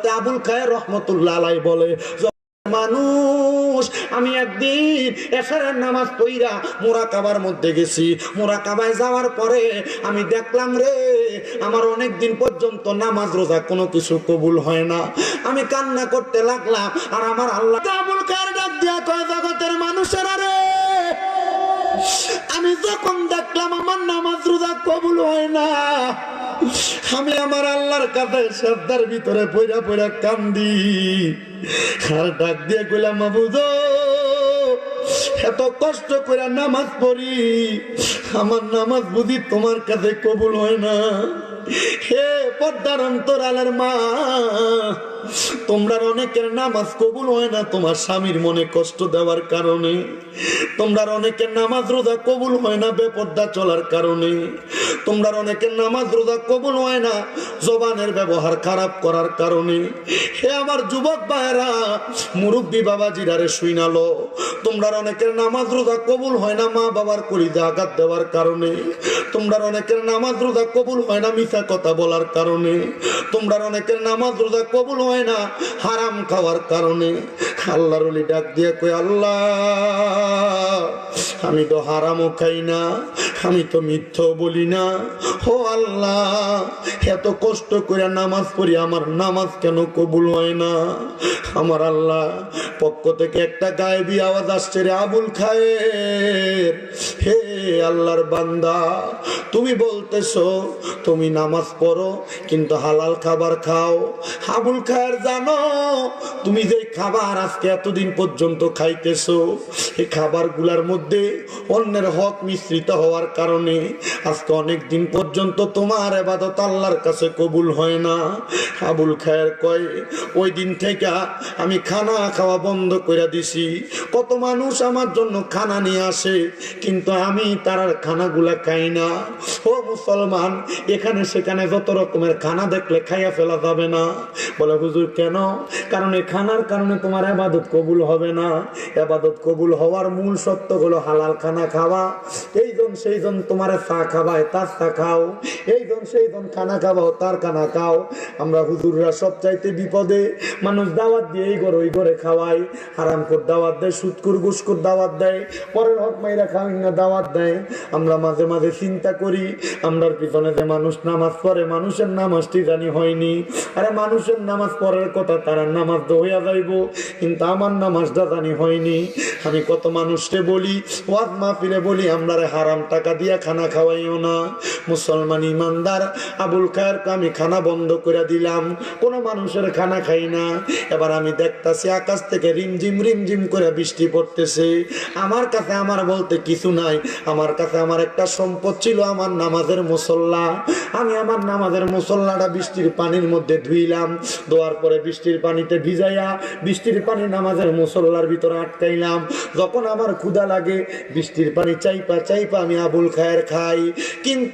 হজরতে আবুল খায়ের রহমতুল্লাহ আলাই বলে মানুষ, আমি একদিন এসারের নামাজ পইরা মোরা কাবার মধ্যে গেছি। মোরা কাবায় যাওয়ার পরে আমি দেখলাম রে, আমার অনেক দিন পর্যন্ত নামাজ রোজা কোনো কিছু কবুল হয় না। আমি কান্না করতে লাগলাম, আর আমার আল্লাহ ডাক দিয়া কয়, জগতের মানুষেরা রে আমি যখন দেখলাম আমার নামাজ রোজা কবুল হয় না, আমি আমার আল্লাহর কাছে শ্রদ্ধার ভিতরে পয়রা পয়রা কান্দি। আর ডাক দিয়ে কইলাম, মাবুদ, এত কষ্ট করে নামাজ পড়ি, আমার নামাজ বুঝি তোমার কাছে কবুল হয় না। হে পদ্মার অন্তরালের মা তোমরা অনেকের নামাজ কবুল হয় না তোমার স্বামীর মনে কষ্ট দেওয়ার কারণে। তোমরা অনেকের নামাজ রোজা কবুল হয় না বেপর্দা চলার কারণে। তোমরা অনেকের নামাজ রোজা কবুল হয় না, জবানের ব্যবহার খারাপ করার কারণে। হে আমার যুবক ভাইরা মুরব্বী বাবাজিরারে শুইনালো তোমরা অনেকের নামাজ রোজা কবুল হয় না, মা বাবার কলিতে আঘাত দেওয়ার কারণে। তোমরা অনেকের নামাজ রোজা কবুল হয় না, মিথ্যা কথা বলার কারণে। তোমরা অনেকের নামাজ রোজা কবুল হয় না, হারাম খাওয়ার কারণে। আল্লাহর ডাক দিয়ে কই আল্লাহ, আমি তো হারামও খাই না, আমি তো মিথ্য বলি না ও আল্লাহ, এত কষ্ট করে নামাজ পড়ি, আমার নামাজ কেন কবুল হয় না? আমার আল্লাহ, পক্ষ থেকে একটা গায়েবী আওয়াজ আসছে রে আবুল খায়ের। হে আল্লাহর বান্দা, তুমি বলতেছো, তুমি নামাজ পড়ো, কিন্তু হালাল খাবার খাও। আবুল খায়ের, জানো, তুমি যে খাবার আজকে এতদিন পর্যন্ত খাইতেছো, এই খাবারগুলার মধ্যে অন্যের হক মিশ্রিত হওয়ার কারণে আজকে অনেক দিন পর্যন্ত তোমার এবাদত আল্লাহর কাছে কবুল হয় না। আবুল খায়ের কয়, ওই দিন থেকে আমি খানা খাওয়া বন্ধ করে দিছি। কত মানুষ আমার জন্য খানা নিয়ে আসে, কিন্তু আমি তার খানাগুলা খাই না। ও মুসলমান, এখানে সেখানে যত রকমের খানা দেখলে খাইয়া ফেলা যাবে না। বলে, হুজুর, কেন? কারণ এই খানার কারণে তোমার আবাদত কবুল হবে না। আবাদত কবুল হওয়ার মূল সত্য হলো হালাল খানা খাওয়া। এইজন, সেইজন তোমার চা খাবায় তার চা খাও এইজন সেইজন খানা খাবাও, তার খানা খাও। আমরা হুজুররা সব চাইতে বিপদে, মানুষ দাওয়াত দিয়ে এই ঘরে, ওই ঘরে খাওয়াই। হারাম করে দাওয়াত দেয় সুৎকুর গুসকুর দাওয়াত দেয়। পরের হক মাইরা খাওয়াই না, দাওয়াত দেয়। আমরা মাঝে মাঝে চিন্তা করি, আমরার পিছনে যে মানুষ নামাজ পড়ে, মানুষের নামাজটি জানি হয়নি। আরে মানুষের নামাজ পড়ার কথা, তারা নামাজ তো হইয়া যাইব, কিন্তু আমার নামাজটা জানি হয়নি। আমি কত মানুষকে বলি, ওয়াজ মাহফিলে বলি আমরা হারাম টাকা দিয়া খানা খাওয়াইও না। মুসলমান ইমানদার, আবুল খায়ের আমি খানা বন্ধ করে দিলাম। কোনো মানুষের খানা খাই না। এবার আমি দেখতাছি আকাশ থেকে রিমঝিম রিমঝিম করে বৃষ্টি পড়তেছে। আমার কাছে আমার বলতে কিছু নাই। আমার কাছে আমার একটা সম্পদ ছিল আমার নামাজের মুসল্লা। আমি আমার নামাজের মুসল্লাটা বৃষ্টির পানির মধ্যে ধুইলাম। ধোয়ার পরে বৃষ্টির পানিতে ভিজাইয়া বৃষ্টির পানি নামাজের মুসল্লার ভিতরে আটকাইলাম। যখন আমার ক্ষুধা লাগে, বৃষ্টির পানি চাইপা চাইপা আমি আবুল খায়ের খাই। কিন্তু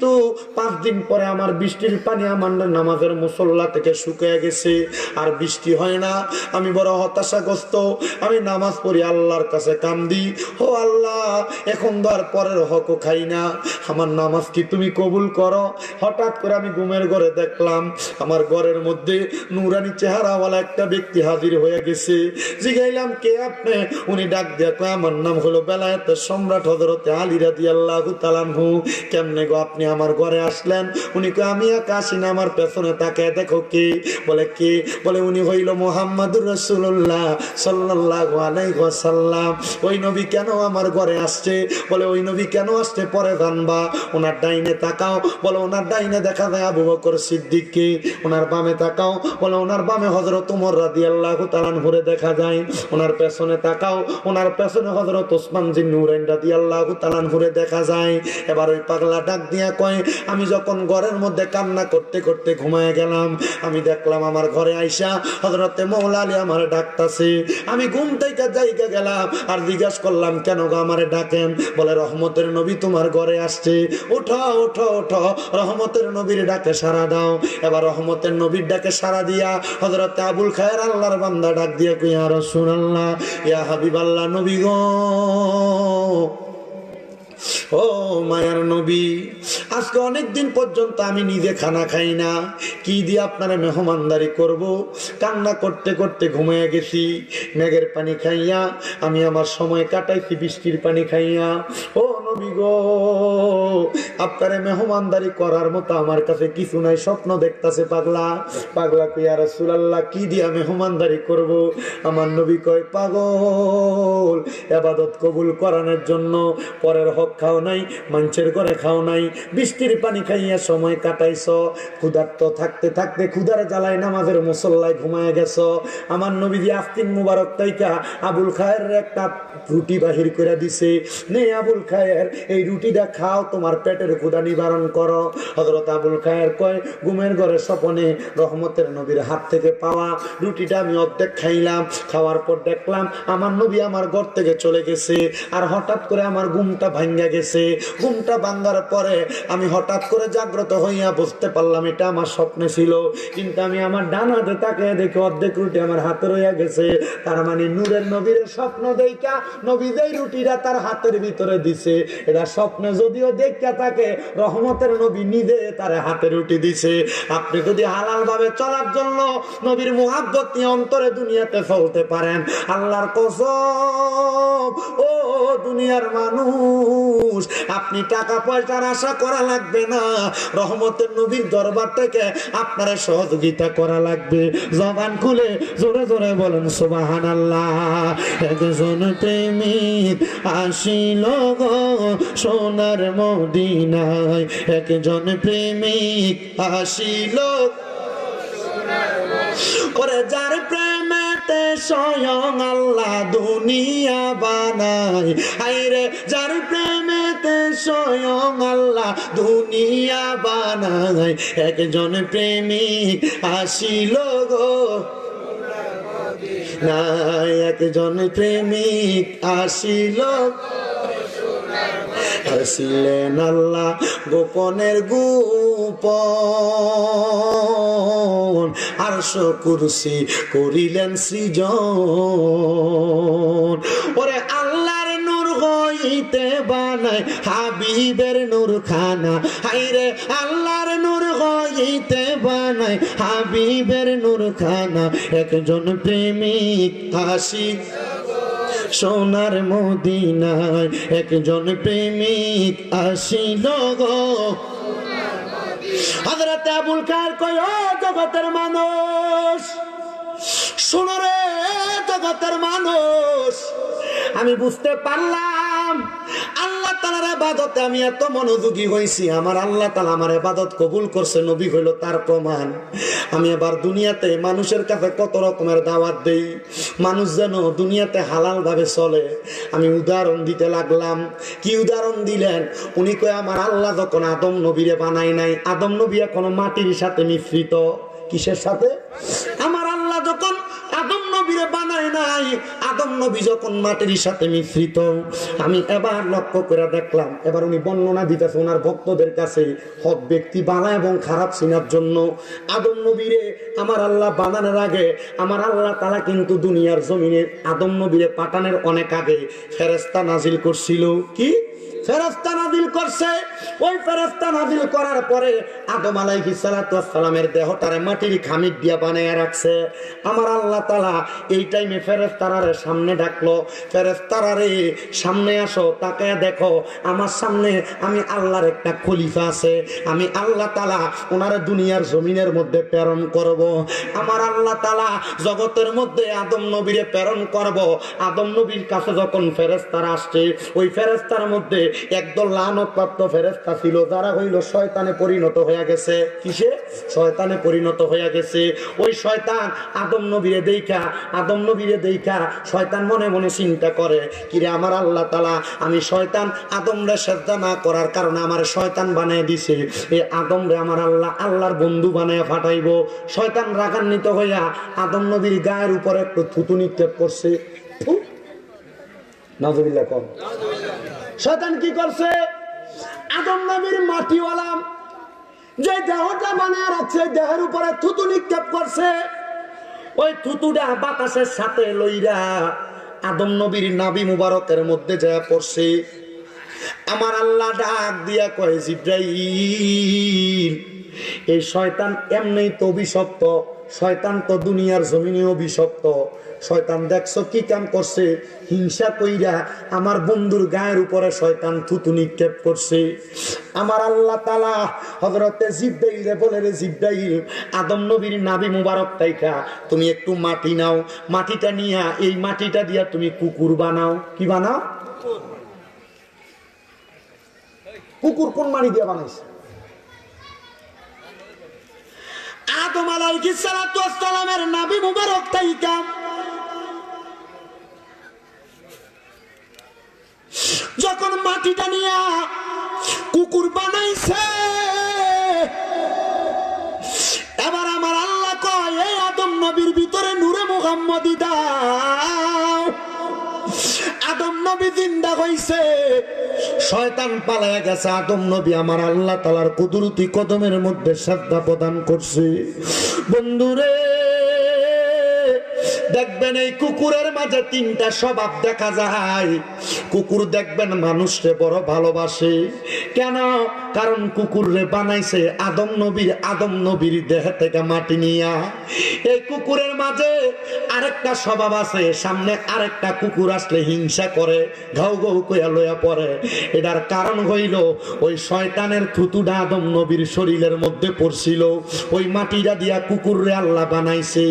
পাঁচ দিন পরে আমার বৃষ্টির পানি আমার নামাজের মুসল্লা থেকে শুকিয়ে গেছে। আর বৃষ্টি হয় না। আমি বড় হতাশাগ্রস্ত। আমি নামাজ পড়ি আল্লাহর কাছে কান্দি। ও আল্লাহ, এখন তো আর পরের হকও খাই না। আমার নামাজ কি তুমি কবুল করো? হঠাৎ করে আমি ঘুমের ঘরে দেখলাম, আমার ঘরের মধ্যে নুরানি চেহারাওয়ালা একটা ব্যক্তি হাজির হয়ে গেছে। জিগাইলাম, কে আপনি? উনি ডাক কয়, আমার নাম হলো বেলায়েতের সম্রাট হজরতে আলী রাদি আল্লাহ তালানহু কেমনে গো আপনি আমার ঘরে আসলেন। উনি কে আমি একা আসি না, আমার পেছনে তাকে দেখো কে? বলে কে? বলে, উনি হইল মোহাম্মদুর রসুল্লাহ সাল্লাহ আলাইসাল্লাম ওই নবী কেন আমার ঘরে আসছে? বলে, ওই নবী কেন আসছে পরে জানবা। ওনার ডাইনে তাকাও। বলে, ওনার ডাইনে দেখা যায় আবু বকর সিদ্দিককে ওনার বামে তাকাও। বলে, ওনার বামে হজরত উমর রাদি আল্লাহ তালান ঘুরে দেখা যায়। ওনার পেছনে তাকাও। ওনার পেছনে হজরত ওসমান জিন নুরাইন রাদি আল্লাহ তালান ঘুরে দেখা যায়। এবার ওই পাগলা ডাক দিয়া কয়, আমি যখন ঘরের মধ্যে কান্না করতে করতে ঘুমায় গেলাম, আমি দেখলাম আমার ঘরে আইসা হজরতে মৌলা আলী আমার ডাকতাছে। আমি ঘুম থেকে জায়গা গেলাম আর জিজ্ঞাসা করলাম, কেন গো আমারে ডাকেন? বলে, রহমতের নবী তোমার ঘরে আসছে। ওঠো ওঠো ওঠো রহমতের নবীর ডাকে সারা দাও। এবার রহমতের নবীর ডাকে সারা দিয়া হজরতে আবুল খায়ের আল্লাহর বান্দা ডাক দিয়া কইয়া রসুন আল্লাহ ইয়া হাবিব আল্লাহ নবী গো। ও মায়ার নবী, আজকে অনেক দিন পর্যন্ত আমি নিজে খানা খাই না। কি দিয়ে আপনারা মেহমানদারি করব? কান্না করতে করতে ঘুমিয়ে গেছি। মেঘের পানি খাইয়া আমি আমার সময় কাটাইছি বৃষ্টির পানি খাইয়া। ও নবী গো, আপনারা মেহমানদারি করার মতো আমার কাছে কিছু নাই, স্বপ্ন দেখতাছে পাগলা। পাগলা কইয়া রাসূলুল্লাহ, কি দিয়া মেহমানদারি করব? আমার নবী কয়, পাগল। এবাদত কবুল করানোর জন্য পরের হক খাও নাই মানুষের ঘরে খাও নাই, বৃষ্টির পানি খাইয়া সময় কাটাইছ, ক্ষুধার্ত থাকতে থাকতে ক্ষুধার জ্বালায় নামাজের মুসল্লায় ঘুমায় গেছ। আমার নবীজি আস্তিন মুবারক তাইকা আবুল খায়ের একটা রুটি বাহির করে দিছে, নে আবুল খায়ের, এই রুটিটা খাও, তোমার পেটের ক্ষুধা নিবারণ করো। হজরত আবুল খায়ের কয়, ঘুমের ঘরে স্বপনে রহমতের নবীর হাত থেকে পাওয়া রুটিটা আমি অর্ধেক খাইলাম, খাওয়ার পর দেখলাম আমার নবী আমার ঘর থেকে চলে গেছে। আর হঠাৎ করে আমার ঘুমটা ভাঙ্গা গেছে। ঘুমটা ভাঙ্গার পরে আমি হঠাৎ করে জাগ্রত হইয়া বুঝতে পারলাম, এটা আমার স্বপ্নে ছিল। কিন্তু আমি আমার ডান হাতে তাকে দেখে অর্ধেক রুটি আমার হাতে রইয়া গেছে। তার মানে নূরের নবীর স্বপ্ন দেইকা নবী যেই রুটিটা তার হাতের ভিতরে দিছে। এটা স্বপ্নে যদিও দেখা থাকে, রহমতের নবী নিজে তার হাতে রুটি দিছে। আপনি যদি হালাল ভাবে চলার জন্য নবীর মোহাব্বত নিয়ে অন্তরে দুনিয়াতে চলতে পারেন, আল্লাহর কসম। ও দুনিয়ার মানুষ, আপনি টাকা পয়সার আশা করা লাগবে না। রহমতের নবীর দরবার থেকে আপনার সহযোগিতা করা লাগবে। জবান খুলে জোরে জোরে বলেন সুবাহান আল্লাহ একজন প্রেমিক আসিল সোনার মদিনায়। একজন প্রেমিক আসিল। ওরে যার প্রেমেতে স্বয়ং আল্লাহ দুনিয়া বানায়। আইরে যার প্রেমেতে স্বয়ং আল্লাহ দুনিয়া বানাই একজন প্রেমিক আসিল গো। না, একজন প্রেমিক আসিল আসিলেন আল্লাহ গোপনের গোপন আর কুরসি করিলেন সৃজন। ওরে আল্লাহর নূর হইতে বানায় হাবিবের নূর খানা হাইরে আল্লাহর নূর হইতে বানায় হাবিবের নূর খানা একজন প্রেমিক হাসি সোনার মদিনায় একজন প্রেমিক আসিল গো। হজরত আবুল কার কয় জগতের মানুষ, শুনো রে জগতের মানুষ, আমি বুঝতে পারলাম তালার আবাদতে আমি এত মনোযোগী হয়েছি, আমার আল্লাহ তালা আমার আবাদত কবুল করছে, নবী হইল তার প্রমাণ। আমি এবার দুনিয়াতে মানুষের কাছে কত রকমের দাওয়াত দেই, মানুষ যেন দুনিয়াতে হালাল ভাবে চলে। আমি উদাহরণ দিতে লাগলাম, কি উদাহরণ দিলেন? উনি কয়, আমার আল্লাহ যখন আদম নবীরে বানাই নাই, আদম নবী এখনও মাটির সাথে মিশ্রিত। কিসের সাথে? আমার নাই। আদম নবী যখন মাটির সাথে মিশ্রিত, আমি এবার লক্ষ্য করে দেখলাম, এবার উনি বর্ণনা দিতেছে ওনার ভক্তদের কাছে হক ব্যক্তি বালা এবং খারাপ চিনার জন্য। আদম নবীরে আমার আল্লাহ বানানোর আগে, আমার আল্লাহ তারা কিন্তু দুনিয়ার জমিনে আদম নবীরে পাঠানের অনেক আগে ফেরেস্তা নাজিল করছিল। কি? ফেরস্তা নাজিল করছে ওই ফেরস্তা নাজিল করার পরে আদম আলাইহি সালামের দেহটারে মাটির খামির দিয়া বানায় রাখছে আমার আল্লাহ তালা এই টাইমে ফেরেস্তারারে সামনে ডাকলো ফেরেস্তারারে সামনে আসো তাকে দেখো, আমার সামনে আমি আল্লাহর একটা খলিফা আছে আমি আল্লাহ তালা ওনারে দুনিয়ার জমিনের মধ্যে প্রেরণ করব। আমার আল্লাহ তালা জগতের মধ্যে আদম নবীরে প্রেরণ করব। আদম নবীর কাছে যখন ফেরেস্তারা আসছে, ওই ফেরেস্তার মধ্যে একদল লানতপ্রাপ্ত ফেরেস্তা ছিল, যারা হইল শয়তানে পরিণত হয়ে গেছে। কিসে? শয়তানে পরিণত হয়ে গেছে। ওই শয়তান আদম নবীরে দেখা আদম নবীরে দেখা শয়তান মনে মনে চিন্তা করে, কিরে আমার আল্লাহ তালা আমি শয়তান আদমরে শ্রদ্ধা না করার কারণে আমার শয়তান বানিয়ে দিছে। এই আদমরে আমার আল্লাহ, আল্লাহর বন্ধু বানিয়ে ফাটাইব। শয়তান রাগান্বিত হইয়া আদম নবীর গায়ের উপরে একটু থুতু নিক্ষেপ করছে। থু। নাজুবিল্লাহ কম শয়তান কি করছে? আদম নবীর মাটিওয়ালা যে দেহটা বানায় রাখছে দেহের উপরে থুতু নিক্ষেপ করছে। ওই থুতুটা বাতাসের সাথে লইরা আদম নবীর নাবি মুবারকের মধ্যে যা পড়ছে। আমার আল্লাহ ডাক দিয়া কয়, জিব্রাইল, এই শয়তান এমনি তো অভিশপ্ত শয়তান তো দুনিয়ার জমিনে অভিশপ্ত শয়তান দেখছ কি কাম করছে? হিংসা কইরা আমার বন্ধুর গায়ের উপরে শয়তান থুতু নিক্ষেপ করছে। আমার আল্লাহ তালা হজরতে জিব্রাইল রে বলে রে জিব্রাইল আদম নবীর নাবি মুবারক তাইকা তুমি একটু মাটি নাও। মাটিটা নিয়া এই মাটিটা দিয়া তুমি কুকুর বানাও। কি বানাও? কুকুর কোন মাটি দিয়া বানাইছে? আদম সালামের নাবি যখন মাটিটা নিয়া কুকুর বানাইছে, এবার আমার আল্লাহ কয়, এই আদম নবীর ভিতরে নূরে মুহাম্মদি দাও। আদম নবী জিন্দা হইছে। শয়তান পালায় গেছে, আদম নবী, আমার আল্লাহ তালার কুদরতি কদমের মধ্যে শ্রদ্ধা প্রদান করছে। বন্ধুরে, দেখবেন এই কুকুরের মাঝে তিনটা স্বভাব দেখা যায়। কুকুর দেখবেন মানুষকে বড় ভালোবাসে। কেন? কারণ কুকুররে বানাইছে আদম নবীর আদম নবীর দেহ থেকে মাটি নিয়া। এই কুকুরের মাঝে আরেকটা স্বভাব আছে, সামনে আরেকটা কুকুর আসলে হিংসা করে, ঘাউ ঘাউ কইয়া লইয়া পড়ে। এটার কারণ হইল, ওই শয়তানের থুতুটা আদম নবীর শরীরের মধ্যে পড়ছিল। ওই মাটিটা দিয়া কুকুররে আল্লাহ বানাইছে।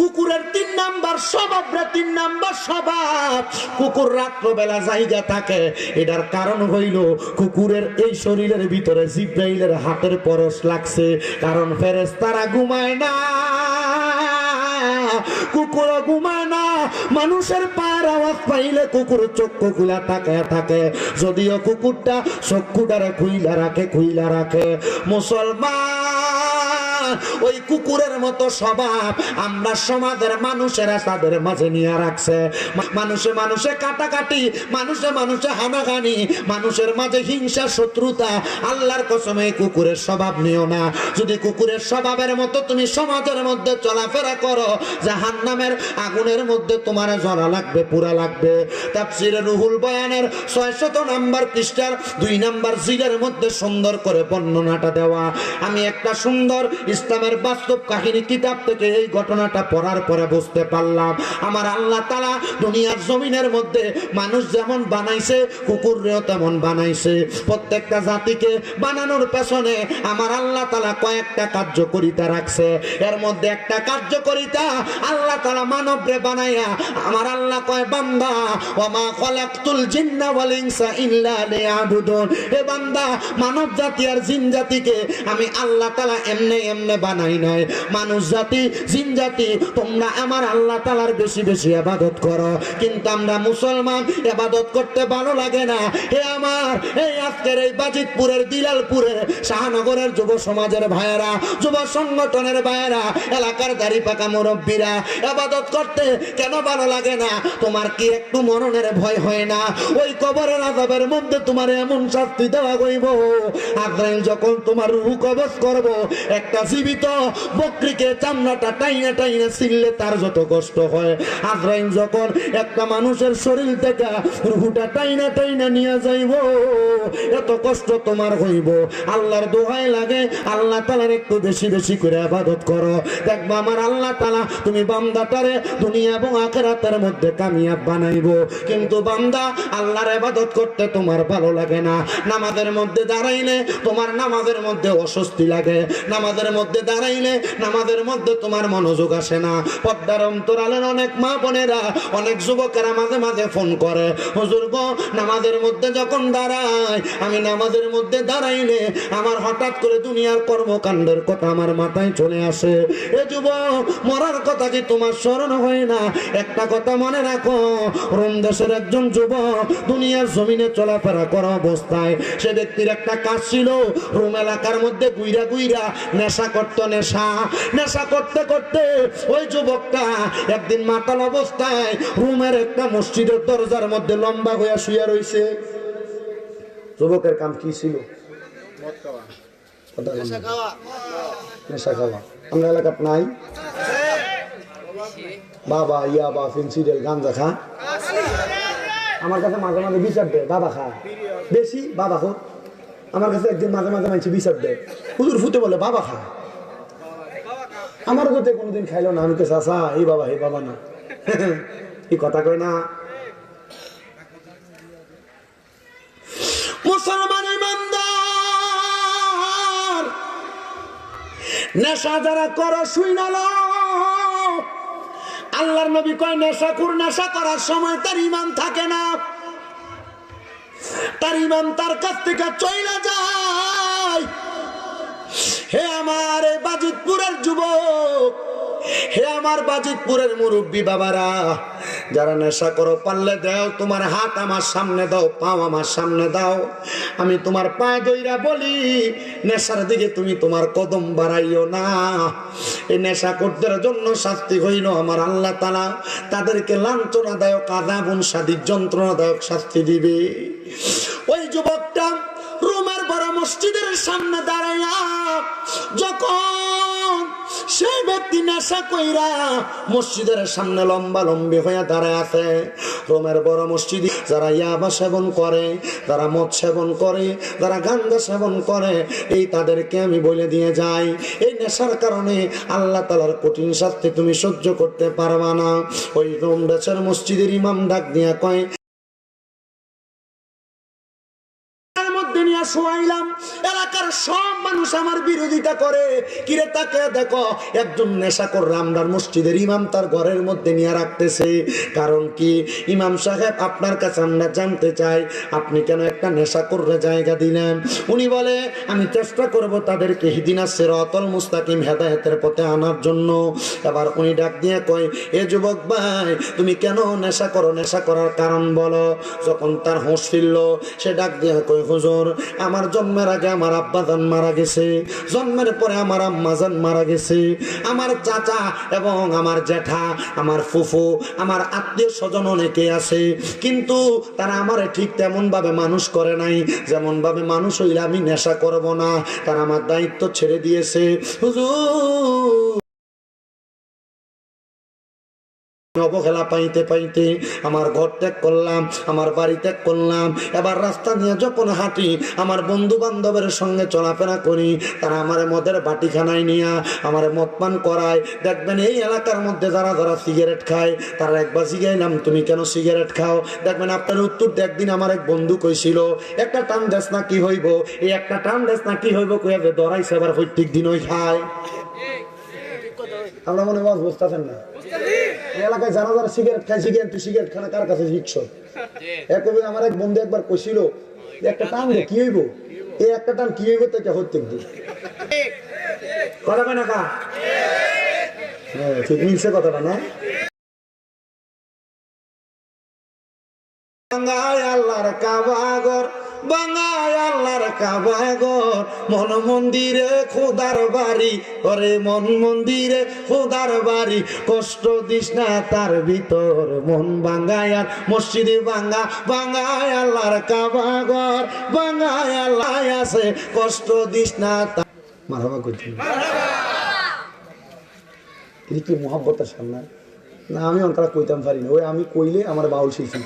কুকুরের তিন নাম্বার স্বভাব রে, তিন নাম্বার স্বভাব। কুকুর রাত্রবেলা জায়গা থাকে, এটার কারণ হইল, কুকুরের এই শরীরের ভিতরে জিব্রাইলের হাতের পরশ লাগছে, কারণ ফেরেস তারা ঘুমায় না। কুকুর ঘুমায় না। মানুষের পার আওয়াজ পাইলে কুকুর চক্ষু খুলা থাকে থাকে। যদিও কুকুরটা চক্ষুটারে খুইলা রাখে খুইলা রাখে। মুসলমান ওই কুকুরের মতো স্বভাব আমরা সমাজের মানুষেরা তাদের মাঝে নিয়ে রাখছে। মানুষে মানুষে কাটাকাটি, মানুষে মানুষে হানাহানি, মানুষের মাঝে হিংসা, শত্রুতা। আল্লাহর কসমে কুকুরের স্বভাব নিও না। যদি কুকুরের স্বভাবের মতো তুমি সমাজের মধ্যে চলাফেরা করো জাহান নামের আগুনের মধ্যে তোমার জ্বলা লাগবে, পুরা লাগবে। তাফসিরে রুহুল বয়ানের ছয়শত নাম্বার পৃষ্ঠার দুই নাম্বার জিলের মধ্যে সুন্দর করে বর্ণনাটা দেওয়া। আমি একটা সুন্দর ইসলামের বাস্তব কাহিনী কিতাব থেকে এই ঘটনাটা পড়ার পরে বুঝতে পারলাম। আমার আল্লাহ তালা দুনিয়ার জমিনের মধ্যে মানুষ যেমন বানাইছে, কুকুররেও তেমন বানাইছে। প্রত্যেকটা জাতিকে বানানোর পেছনে আমার আল্লাহ তালা কয়েকটা কার্যকরিতা রাখছে। এর মধ্যে একটা কার্যকরিতা আল্লাহ তালা মানবরে বানাইয়া আমার আল্লাহ কয়, বান্দা, ওমা খলাকতুল জিন্না ওয়াল ইনসা ইল্লা লিয়াবুদুন। হে বান্দা মানব জাতি আর জিন জাতিকে আমি আল্লাহ তালা এমনে এমনে বানাই নাই। মানুষ জাতি, জিন জাতি, তোমরা আমার আল্লাহ তালার বেশি বেশি আবাদত করো। কিন্তু আমরা মুসলমান, আবাদত করতে ভালো লাগে না। হে আমার এই আজকের এই বাজিতপুরের দিলালপুরের শাহনগরের যুব সমাজের ভাইয়েরা, যুব সংগঠনের ভাইয়েরা, এলাকার দাড়ি পাকা মুরব্বীরা, আবাদত করতে কেন ভালো লাগে না? তোমার কি একটু মরণের ভয় হয় না? ওই কবরের আজাবের মধ্যে তোমার এমন শাস্তি দেওয়া হইব। আজরাইল যখন তোমার রূহ কবজ করব, একটা জীবিত। বকরিকে চামড়াটা টাইনা টাইনা ছিললে তার যত কষ্ট হয়। আজরাইল যখন একটা মানুষের শরীর থেকে রুহুটা টাইনা টাইনা নিয়ে যাইব, এত কষ্ট তোমার হইব। আল্লাহর দোহাই লাগে, আল্লাহ তালার একটু বেশি বেশি করে আবাদত করো। দেখব আমার আল্লাহ তালা তুমি বান্দাটারে দুনিয়া এবং আখেরাতের মধ্যে কামিয়াব বানাইব। কিন্তু বান্দা, আল্লাহর আবাদত করতে তোমার ভালো লাগে না। নামাজের মধ্যে দাঁড়াইলে তোমার নামাজের মধ্যে অস্বস্তি লাগে। নামাজের মধ্যে দাঁড়াইলে নামাজের মধ্যে তোমার মনোযোগ আসে না। পদ্মার অন্তরালের অনেক মা বোনেরা, অনেক যুবকেরা মাঝে মাঝে ফোন করে, হুজুর গো, নামাজের মধ্যে যখন দাঁড়ায় আমি নামাজের মধ্যে দাঁড়াইলে আমার হঠাৎ করে দুনিয়ার কর্মকাণ্ডের কথা আমার মাথায় চলে আসে। এ যুবক, মরার কথা কি তোমার স্মরণ হয় না, একটা কথা মনে রাখো, রোম দেশের একজন যুবক দুনিয়ার জমিনে চলাফেরা করা অবস্থায়, সে ব্যক্তির একটা কাজ ছিল, রোম এলাকার মধ্যে গুইরা গুইরা নেশা করত নেশা নেশা করতে করতে ওই যুবকটা একদিন মাতাল অবস্থায় রুমের একটা মসজিদের দরজার মধ্যে লম্বা হইয়া শুয়ে রইছে। যুবকের কাম কি ছিল? নেশা নাই? বাবা, ইয়া বা ফেন্সিডেল গাঞ্জা খা। আমার কাছে মাঝে মাঝে বিচার দেয় বাবা খা। বেশি, বাবা হোক আমার কাছে একদিন মাঝে মাঝে মানছি বিচার দেয় হুজুর ফুটে বলে, বাবা খা। আমার তো কোনোদিন খাইলো না। আমি তো চাষা এই বাবা এই বাবা না। এই কথা কয় না। নেশা যারা করো শুই না লো। আল্লাহর নবী কয়, নেশা কুর, নেশা করার সময় তার ইমান থাকে না। তার ইমান তার কাছ থেকে চইলা যায়। হে আমার বাজিতপুরের যুবক। হে আমার বাজিতপুরের মুরব্বী বাবারা, যারা নেশা করো, পারলে দাও, তোমার হাত আমার সামনে দাও, পাও আমার সামনে দাও। আমি তোমার পায়ে দইরা বলি, নেশার দিকে তুমি তোমার কদম বাড়াইও না। এই নেশা করদের জন্য শাস্তি হইল আমার আল্লাহ তালা তাদেরকে লাঞ্ছনাদায়ক আদাবন সাদির যন্ত্রণাদায়ক শাস্তি দিবে। ওই যুবকটা রোমের বড় মসজিদের সামনে দাঁড়াইয়া যখন সেই ব্যক্তি নেশা কইরা মসজিদের সামনে লম্বা লম্বি হয়ে দাঁড়ায় আছে। রোমের বড় মসজিদ যারা ইয়াবা সেবন করে তারা মদ সেবন করে, যারা গান্ধা সেবন করে, এই তাদেরকে আমি বলে দিয়ে যাই। এই নেশার কারণে আল্লাহ তালার কঠিন শাস্তি তুমি সহ্য করতে পারবা না। ওই রোম মসজিদের ইমাম ডাক দিয়া কয় শোয়াইলাম। এলাকার সব মানুষ আমার বিরোধিতা করে। কিরে তাকে দেখো, একজন নেশা কর রামদার মসজিদের ইমাম তার ঘরের মধ্যে নিয়ে রাখতেছে। কারণ কি? ইমাম সাহেব আপনার কাছে আমরা জানতে চাই, আপনি কেন একটা নেশা করলে জায়গা দিলেন? উনি বলে, আমি চেষ্টা করব তাদেরকে হিদিনা সেরতল মুস্তাকিম হেদায়েতের পথে আনার জন্য। এবার উনি ডাক দিয়ে কয়, এ যুবক ভাই, তুমি কেন নেশা করো? নেশা করার কারণ বলো। যখন তার হোঁশ ফিরল, সে ডাক দিয়ে কয়, হুজুর আমার জন্মের আগে আমার আব্বাজান মারা গেছে, জন্মের পরে আমার আম্মাজান মারা গেছে। আমার চাচা এবং আমার জ্যাঠা আমার ফুফু, আমার আত্মীয় স্বজন অনেকে আছে, কিন্তু তারা আমারে ঠিক তেমনভাবে মানুষ করে নাই। যেমনভাবে মানুষ হইলে আমি নেশা করব না, তারা আমার দায়িত্ব ছেড়ে দিয়েছে। হুজুর! অবহেলা পাইতে পাইতে আমার ঘর ত্যাগ করলাম আমার বাড়ি ত্যাগ করলাম। এবার রাস্তা দিয়ে যখন হাঁটি আমার বন্ধু বান্ধবের সঙ্গে চলাফেরা করি তারা আমার মদের বাটিখানায় নিয়ে আমার মদ পান করায়। দেখবেন এই এলাকার মধ্যে যারা যারা সিগারেট খায় তারা একবার জিগাইলাম তুমি কেন সিগারেট খাও? দেখবেন আপনার উত্তর একদিন আমার এক বন্ধু কইছিল একটা টান দেশ না কি হইব? এই একটা টান দেশ না কি হইব কইয়া যে দরাইছে এবার প্রত্যেক দিন ওই খায়। আমরা মনে হয় বুঝতেছেন না। এলাকায় যারা যারা সিগারেট খায় সিগারেট সিগারেট খানা কার কাছে শিখছ একবার আমার এক বন্ধু একবার কইছিল একটা টান দে কি হইব? এই একটা টান কি হইব তাকে হত্যে দিন। কথা না কা? হ্যাঁ ঠিক মিলছে কথাটা না? আল্লাহর কাবাগর। বাঙ্গায় আল্লাহর কাবাগর মন মন্দিরে খোদার বাড়ি। ওরে মন মন্দিরে খোদার বাড়ি। কষ্ট দিস না তার ভিতর। মন বাঙ্গায় আর মসজিদে বাঙ্গা বাঙ্গায় আল্লাহর কাবাগর বাঙ্গায় আল্লাহ আছে। কষ্ট দিস না তার মারহাবা করছি এটা কি মহাব্বতের সামনে? না, আমি অন্তরা কইতাম পারি না ওই আমি কইলে আমার বাউল শিল্পী।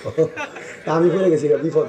আমি পড়ে গেছি বিপদ।